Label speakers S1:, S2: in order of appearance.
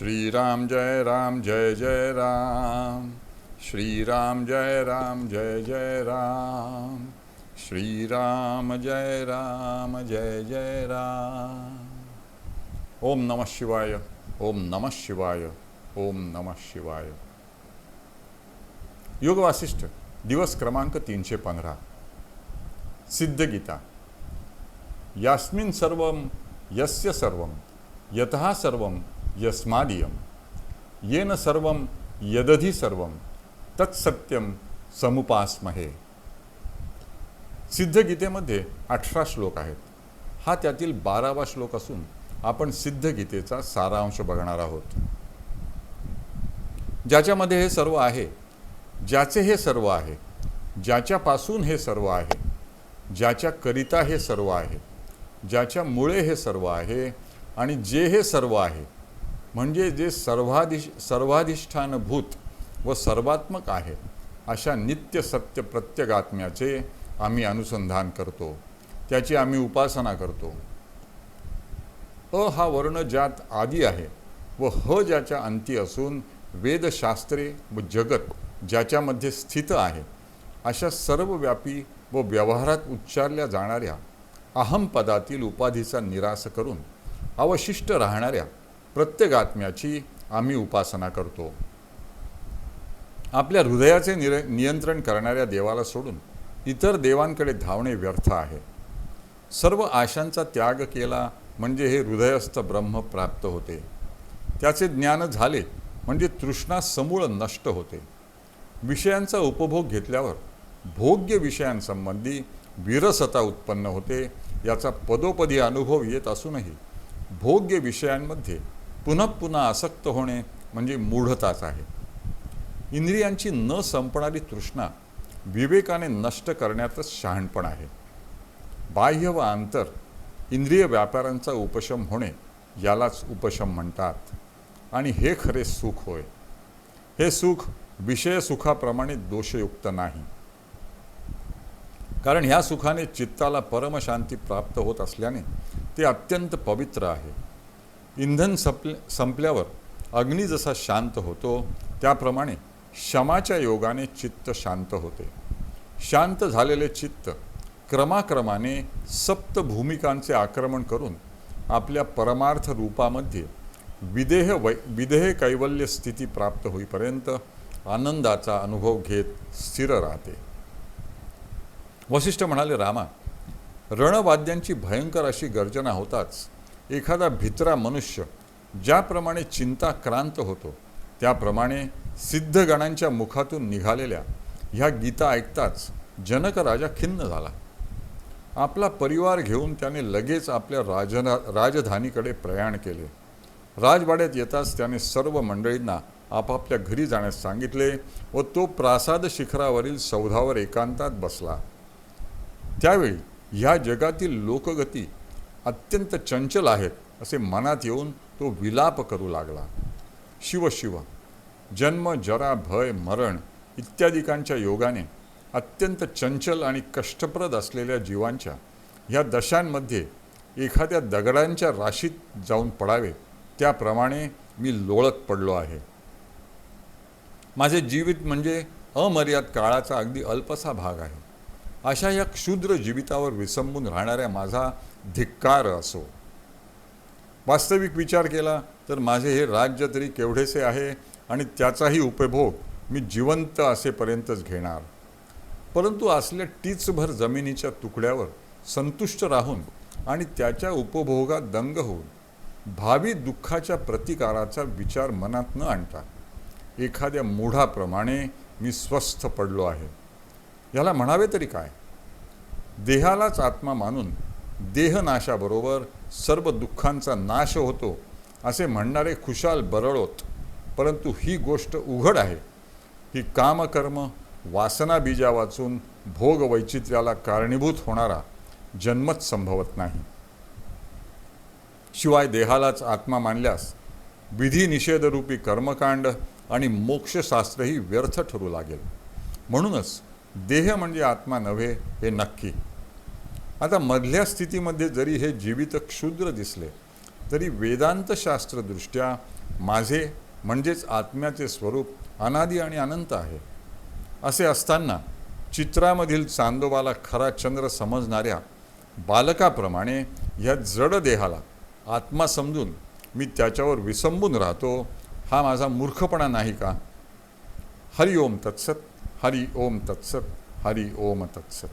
S1: श्रीराम जय राम जय जय राम श्रीराम जय राम जय जय राम श्रीराम जय राम जय जय राम ओम नमः शिवाय ओम नमः शिवाय ओम नमः शिवाय योग वासिष्ठ दिवस क्रमांक तीनशे पंधरा सिद्धगीता यास्मिन सर्व यस्य सर्व यतः सर्व यस्मादियम। येन सर्व यदधी सर्व तत्सत्यम समुपासमहे। सिद्धगीतेमध्ये अठरा श्लोक आहेत। हा त्यातील बारावा श्लोक असून आपण सिद्धगीतेचा सारांश बघणार आहोत। ज्याच्यामध्ये हे सर्व आहे ज्याचे हे सर्व आहे ज्याच्यापासून हे सर्व आहे ज्याच्याकरिता हे सर्व आहे ज्याच्यामुळे हे सर्व आहे आणि जे हे सर्व आहे म्हणजे जे सर्वाधिश सर्वाधिष्ठानभूत व सर्वात्मक आहे अशा नित्य सत्य प्रत्यगात्म्याचे आम्ही अनुसंधान करतो. त्याची आम्ही उपासना करतो. अ हा वर्ण ज्यात आदी आहे व ह ज्याच्या अंती असून वेदशास्त्रे व जगत ज्याच्यामध्ये स्थित आहे अशा सर्वव्यापी व व्यवहारात उच्चारल्या जाणाऱ्या अहम पदातील उपाधीचा निराश करून अवशिष्ट राहणाऱ्या प्रत्येगात्म्याची आम्ही उपासना करतो. आपल्या हृदयाचे निर नियंत्रण करणाऱ्या देवाला सोडून इतर देवांकडे धावणे व्यर्थ आहे. सर्व आशांचा त्याग केला म्हणजे हे हृदयस्थ ब्रह्म प्राप्त होते. त्याचे ज्ञान झाले म्हणजे तृष्णा समूळ नष्ट होते. विषयांचा उपभोग घेतल्यावर भोग्य विषयांसंबंधी विरसता उत्पन्न होते याचा पदोपदी अनुभव येत असूनही भोग्य विषयांमध्ये पुन्हा पुन्हा आसक्त होणे म्हणजे मूढताच आहे. इंद्रियांची न संपणारी तृष्णा विवेकाने नष्ट करण्यातच शहाणपण आहे. बाह्य व आंतर इंद्रिय व्यापारांचा उपशम होणे यालाच उपशम म्हणतात. आणि हे खरे सुख होय. हे सुख विषय सुखाप्रमाणे दोषयुक्त नाही. कारण ह्या सुखाने चित्ताला परमशांती प्राप्त होत असल्याने ते अत्यंत पवित्र आहे. इंधन संपले संपल्यावर अग्नी जसा शांत होतो त्याप्रमाणे शमाच्या योगाने चित्त शांत होते. शांत झालेले चित्त क्रमाक्रमाने सप्त भूमिकांचे आक्रमण करून आपल्या परमार्थ रूपामध्ये विदेह वै विदेह कैवल्य स्थिती प्राप्त होईपर्यंत आनंदाचा अनुभव घेत स्थिर राहते. वशिष्ठ म्हणाले रामा रणवाद्यांची भयंकर अशी गर्जना होताच. एखादा भित्रा मनुष्य ज्याप्रमाणे चिंताक्रांत होतो त्याप्रमाणे सिद्धगणांच्या मुखातून निघालेल्या ह्या गीता ऐकताच जनक राजा खिन्न झाला. आपला परिवार घेऊन त्याने लगेच आपल्या राजना राजधानीकडे प्रयाण केले. राजवाड्यात येताच त्याने सर्व मंडळींना आपापल्या घरी जाण्यास सांगितले व तो प्रासाद शिखरावरील सौधावर एकांतात बसला. त्यावेळी ह्या जगातील लोकगती अत्यंत चंचल आहेत असे मनात येऊन तो विलाप करू लागला. शिव शिव जन्म जरा भय मरण इत्यादिकांच्या योगाने अत्यंत चंचल आणि कष्टप्रद असलेल्या जीवांच्या ह्या दशांमध्ये एखाद्या दगडांच्या राशीत जाऊन पडावे त्याप्रमाणे मी लोळत पडलो आहे. माझे जीवित म्हणजे अमर्याद काळाचा अगदी अल्पसा भाग आहे. अशा या क्षुद्र जीवितावर विसंबून राहणाऱ्या माझा धिक्कार असो. वास्तविक विचार केला तर माझे हे राज्य तरी केवढेसे आहे आणि त्याचाही उपभोग मी जिवंत असेपर्यंतच घेणार. परंतु असल्या टीचभर जमिनीच्या तुकड्यावर संतुष्ट राहून आणि त्याच्या उपभोगात दंग होऊन भावी दुःखाच्या प्रतिकाराचा विचार मनात न आणता एखाद्या मूढाप्रमाणे मी स्वस्थ पडलो आहे. याला म्हणावे तरी काय? देहालाच आत्मा मानून देहनाशाबरोबर सर्व दुःखांचा नाश होतो असे म्हणणारे खुशाल बरळोत. परंतु ही गोष्ट उघड आहे. ही कामकर्म वासना बीजा वाचून भोग वैचित्र्याला कारणीभूत होणारा जन्मच संभवत नाही. शिवाय देहालाच आत्मा मानल्यास विधी निषेधरूपी कर्मकांड आणि मोक्षशास्त्रही व्यर्थ ठरू लागेल. म्हणूनच देह म्हणजे आत्मा नव्हे हे नक्की. आता मधल्या स्थितीमध्ये जरी हे जीवित क्षुद्र दिसले तरी वेदांतशास्त्रदृष्ट्या माझे म्हणजेच आत्म्याचे स्वरूप अनादी आणि अनंत आहे. असे असताना चित्रामधील चांदोबाला खरा चंद्र समजणाऱ्या बालकाप्रमाणे ह्या जड देहाला आत्मा समजून मी त्याच्यावर विसंबून राहतो हा माझा मूर्खपणा नाही का? हरि ओम तत्सत हरि ओम तत्सत हरि ओम तत्सत.